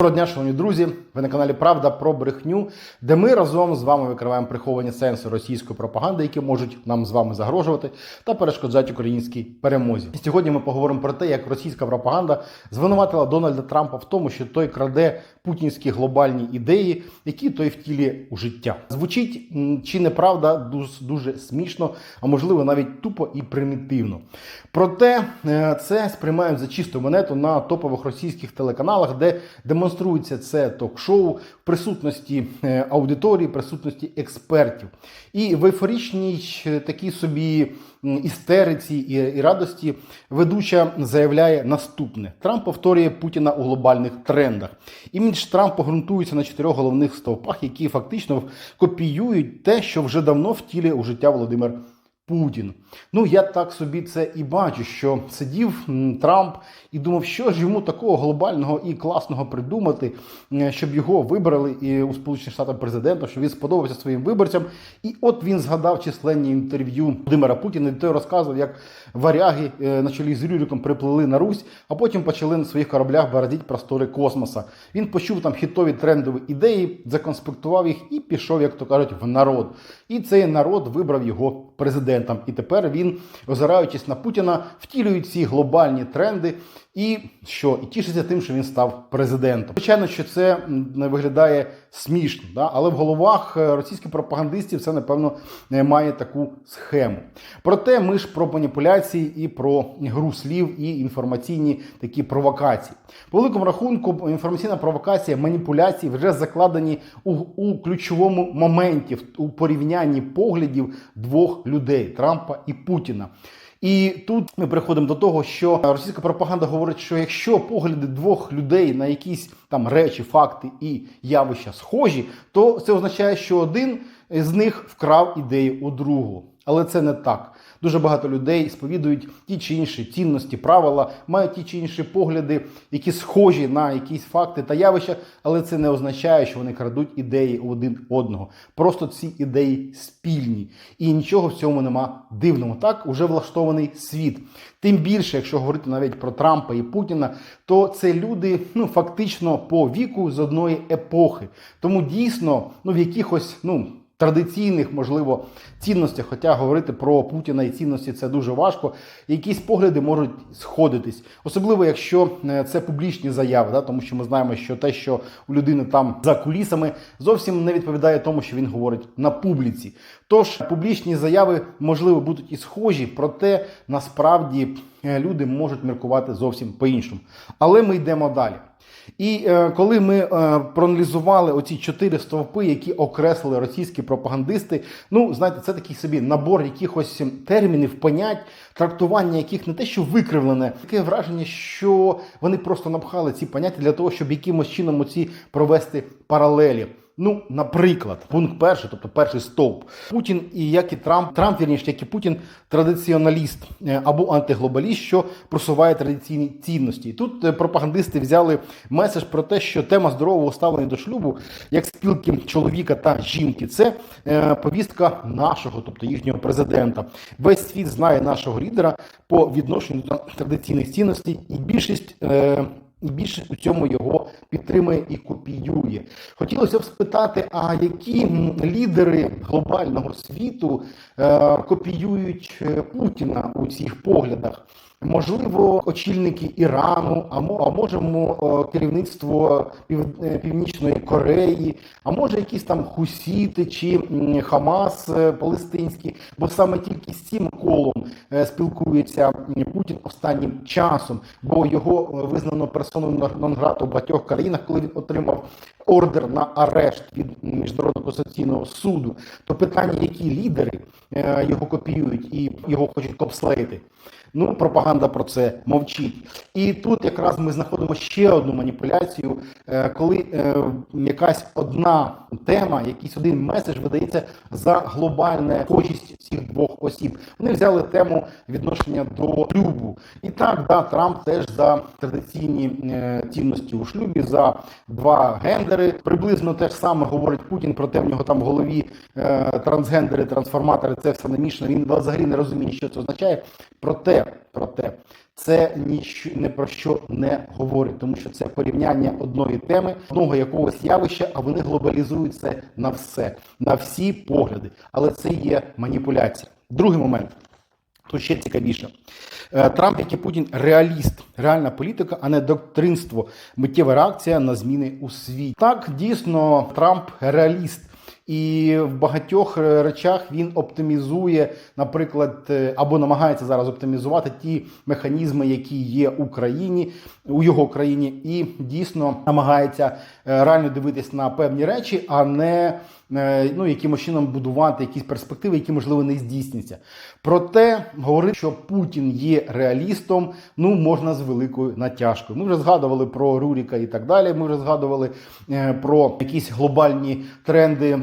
Доброго дня, шановні друзі. Ви на каналі Правда про брехню, де ми разом з вами викриваємо приховані сенси російської пропаганди, які можуть нам з вами загрожувати та перешкоджати українській перемозі. Сьогодні ми поговоримо про те, як російська пропаганда звинуватила Дональда Трампа в тому, що той краде путінські глобальні ідеї, які той втілює у життя. Звучить чи неправда дуже, дуже смішно, а можливо навіть тупо і примітивно. Проте е, це сприймають за чисту монету на топових російських телеканалах, де демонструється це ток-шоу в присутності е, аудиторії, присутності експертів. І в ейфорічній е, такій собі істериці і радості ведуча заявляє наступне: Трамп повторює Путіна у глобальних трендах. Імідж Трампа ґрунтується на чотирьох головних стовпах, які фактично копіюють те, що вже давно втілює у життя Володимир. Путін. Ну я так собі це і бачу, що сидів Трамп і думав, що ж йому такого глобального і класного придумати, щоб його вибрали і у Сполучених Штатах президента, щоб він сподобався своїм виборцям. І от він згадав численні інтерв'ю Володимира Путіна, де той розказував, як варяги е, на чолі з Рюриком приплили на Русь, а потім почали на своїх кораблях бороздити простори космоса. Він почув там хітові трендові ідеї, законспектував їх і пішов, як то кажуть, в народ. І цей народ вибрав його президентом. І тепер він, озираючись на Путіна, втілює ці глобальні тренди. І що і тішиться тим, що він став президентом. Звичайно, що це не виглядає смішно, да? але в головах е, російських пропагандистів це напевно не має таку схему. Проте ми ж про маніпуляції і про гру слів і інформаційні такі провокації. По великому рахунку, інформаційна провокація, маніпуляції вже закладені у, у ключовому моменті у порівнянні поглядів двох людей Трампа і Путіна. І тут ми приходимо до того, що російська пропаганда говорить, що якщо погляди двох людей на якісь там речі, факти і явища схожі, то це означає, що один з них вкрав ідею у другого. Але це не так. Дуже багато людей сповідують ті чи інші цінності, правила, мають ті чи інші погляди, які схожі на якісь факти та явища, але це не означає, що вони крадуть ідеї один одного. Просто ці ідеї спільні. І нічого в цьому нема дивного. Так уже влаштований світ. Тим більше, якщо говорити навіть про Трампа і Путіна, то це люди ну фактично по віку з одної епохи. Тому дійсно, ну в якихось ну традиційних, можливо, цінностях, хоча говорити про Путіна і цінності це дуже важко. Якісь погляди можуть сходитись, особливо якщо е, це публічні заяви, да, тому що ми знаємо, що те, що у людини там за кулісами, зовсім не відповідає тому, що він говорить на публіці. Тож публічні заяви можливо будуть і схожі, проте насправді е, люди можуть міркувати зовсім по-іншому. Але ми йдемо далі. І е, коли ми е, проаналізували оці чотири стовпи, які окреслили російські пропагандисти, ну знаєте, це такий собі набор якихось термінів, понять, трактування яких не те, що викривлене, таке враження, що вони просто напхали ці поняття для того, щоб якимось чином оці провести паралелі. Ну, наприклад, пункт перший, тобто перший стовп. Путін і як і Трамп, Трамп вірніше, як і Путін, традиціоналіст е, або антиглобаліст, що просуває традиційні цінності. Тут е, пропагандисти взяли меседж про те, що тема здорового ставлення до шлюбу, як спілки чоловіка та жінки, це е, повістка нашого, тобто їхнього президента. Весь світ знає нашого лідера по відношенню до традиційних цінностей, і більшість. І більшість у цьому його підтримує і копіює. Хотілося б спитати, а які лідери глобального світу е, копіюють е, Путіна у цих поглядах? Можливо, очільники Ірану, а мо- можемо керівництво е, Північної Кореї, а може якісь там хусіти чи Хамас е, палестинський, бо саме тільки з цим колом е, спілкується Путін останнім часом, бо його визнано персоною нон-грата у багатьох країнах, коли він отримав ордер на арешт від міжнародного конституційного суду. То питання, які лідери е, його копіюють і його хочуть копслеїти. Ну, пропаганда про це мовчить. І тут якраз ми знаходимо ще одну маніпуляцію, е, коли е, якась одна тема, якийсь один меседж видається за глобальне схожість цих двох осіб. Вони взяли тему відношення до шлюбу. І так, да, Трамп теж за традиційні цінності у шлюбі, за два гендери. Трансгендери. Приблизно те ж саме говорить Путін про те, в нього там в голові е, трансгендери, трансформатори. Це все намішано. Він взагалі не розуміє, що це означає. Проте, проте, це ніч не про що не говорить, тому що це порівняння одної теми, одного якогось явища, а вони глобалізують це на все, на всі погляди. Але це є маніпуляція. Другий момент. То ще цікавіше. Е, Трамп, як і Путін, реаліст, реальна політика, а не доктринство, миттєва реакція на зміни у світі. Так, дійсно, Трамп реаліст. І в багатьох е, речах він оптимізує, наприклад, е, або намагається зараз оптимізувати ті механізми, які є в Україні у його країні, і дійсно намагається е, реально дивитись на певні речі, а не ну, якимось чином будувати якісь перспективи, які можливо не здійсняться. Проте говорити, що Путін є реалістом, ну можна з великою натяжкою. Ми вже згадували про Руріка і так далі. Ми вже згадували про якісь глобальні тренди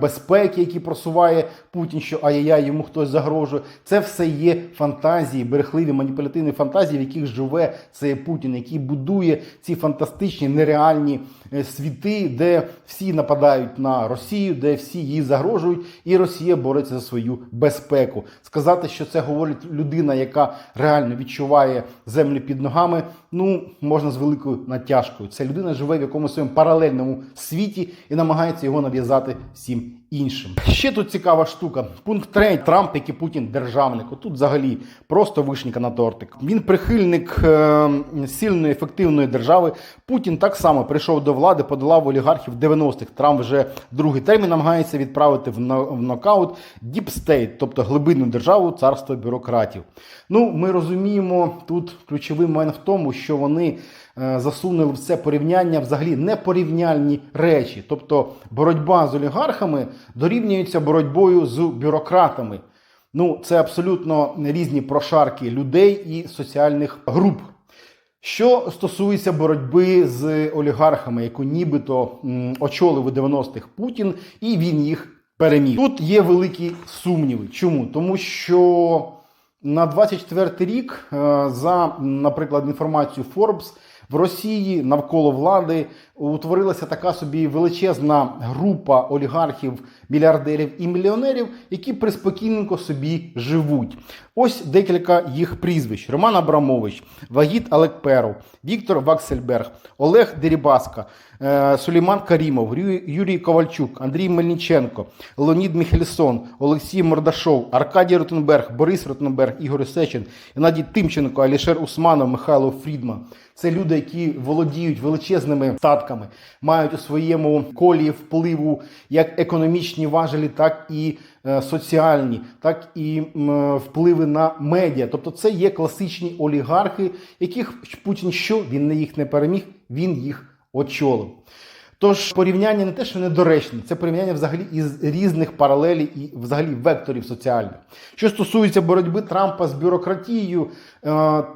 безпеки, які просуває Путін, що ай-яй, йому хтось загрожує. Це все є фантазії, берехливі маніпулятивні фантазії, в яких живе цей Путін, який будує ці фантастичні нереальні е, світи, де всі нападають на Росію, де всі їй загрожують, і Росія бореться за свою безпеку. Сказати, що це говорить людина, яка реально відчуває землю під ногами. Ну можна з великою натяжкою. Ця людина живе в якомусь своєму паралельному світі і намагається його нав'язати всім іншим. Ще тут цікава штука. Пункт 3. Трамп, як і Путін, державник. Отут взагалі просто вишніка на тортик. Він прихильник е, сильної ефективної держави. Путін так само прийшов до влади, подолав олігархів 90-х. Трамп вже другий термін намагається відправити в, но- в нокаут State, тобто глибинну державу, царство бюрократів. Ну, ми розуміємо, тут ключовий момент в тому, що вони засунули в це порівняння взагалі непорівняльні речі. Тобто боротьба з олігархами дорівнюється боротьбою з бюрократами. Ну, це абсолютно різні прошарки людей і соціальних груп. Що стосується боротьби з олігархами, яку нібито очолив у 90-х Путін, і він їх переміг. Тут є великі сумніви. Чому? Тому що на 24 рік, е, за, наприклад, інформацією Forbes, в Росії навколо влади утворилася така собі величезна група олігархів, мільярдерів і мільйонерів, які приспокійненько собі живуть. Ось декілька їх прізвищ: Роман Абрамович, Вагіт Алекперов, Віктор Ваксельберг, Олег Дерібаска, е, Сулейман Карімов, Юрій Ковальчук, Андрій Мельниченко, Леонід Міхельсон, Олексій Мордашов, Аркадій Ротенберг, Борис Ротенберг, Ігор Сечин, Геннадій Тимченко, Алішер Усманов, Михайло Фрідман. Це люди, які володіють величезними статками, мають у своєму колі впливу як економічні важелі, так і е, соціальні, так і впливи на медіа. Тобто, це є класичні олігархи, яких Путін що він не їх не переміг, він їх очолив. Тож порівняння не те, що недоречне, це порівняння взагалі із різних паралелей і взагалі векторів соціальних. Що стосується боротьби Трампа з бюрократією,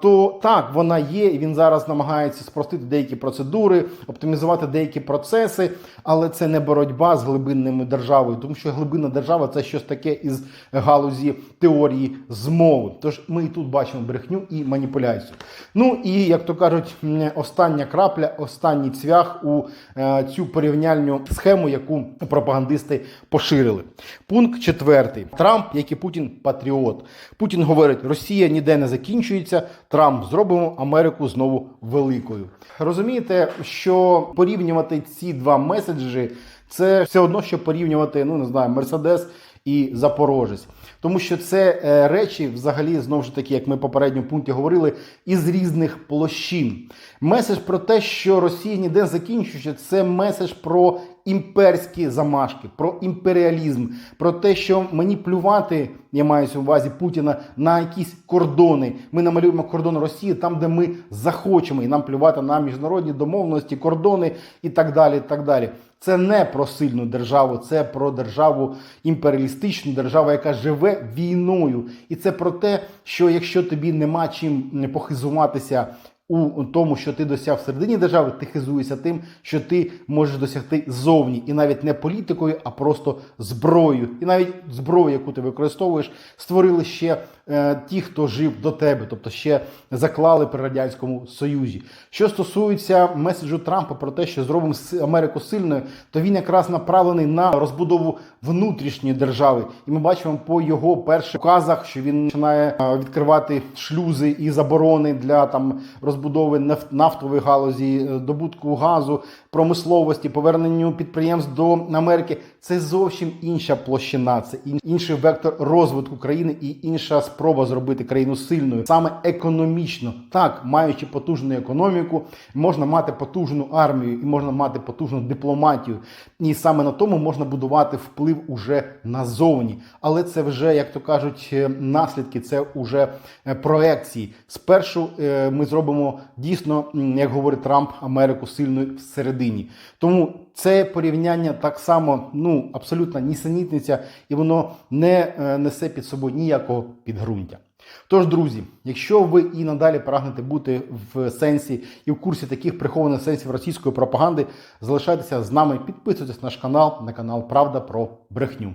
то так, вона є, і він зараз намагається спростити деякі процедури, оптимізувати деякі процеси, але це не боротьба з глибинними державою, тому що глибинна держава це щось таке із галузі теорії змови. Тож ми і тут бачимо брехню і маніпуляцію. Ну і як то кажуть, остання крапля, останній цвях у е, цю порівняльну схему, яку пропагандисти поширили. Пункт четвертий. Трамп, як і Путін, патріот. Путін говорить, Росія ніде не закінчується. Трамп зробимо Америку знову великою. Розумієте, що порівнювати ці два меседжі це все одно, що порівнювати, ну не знаю, Мерседес і Запорожець. Тому що це е, речі, взагалі, знову ж таки, як ми в попередньому пункті говорили, із різних площин. Меседж про те, що Росія ніде закінчується, це меседж про імперські замашки, про імперіалізм, про те, що мені плювати, я маю на увазі Путіна, на якісь кордони. Ми намалюємо кордон Росії там, де ми захочемо, і нам плювати на міжнародні домовленості, кордони і так далі. І так далі. Це не про сильну державу, це про державу імперіалістичну, державу, яка живе війною. І це про те, що якщо тобі нема чим похизуватися у тому, що ти досяг всередині держави, ти хизуєшся тим, що ти можеш досягти зовні, і навіть не політикою, а просто зброєю. І навіть зброю, яку ти використовуєш, створили ще е, ті, хто жив до тебе, тобто ще заклали при радянському союзі. Що стосується меседжу Трампа про те, що зробимо Америку сильною, то він якраз направлений на розбудову внутрішньої держави. І ми бачимо по його перших указах, що він починає е, відкривати шлюзи і заборони для там розбудови наф- нафтової галузі, е, добутку газу, промисловості, поверненню підприємств до Америки. Це зовсім інша площина, це інший вектор розвитку країни і інша спроба зробити країну сильною, саме економічно. Так, маючи потужну економіку, можна мати потужну армію і можна мати потужну дипломатію. І саме на тому можна будувати вплив уже назовні. Але це вже, як то кажуть, е, наслідки, це вже е, проекції. Спершу ми зробимо дійсно, як говорить Трамп, Америку сильною всередині. Тому це порівняння так само, ну абсолютно нісенітниця, і воно не е, несе під собою ніякого підґрунтя. Тож, друзі, якщо ви і надалі прагнете бути в сенсі і в курсі таких прихованих сенсів російської пропаганди, залишайтеся з нами, підписуйтесь на наш канал, на канал Правда про брехню.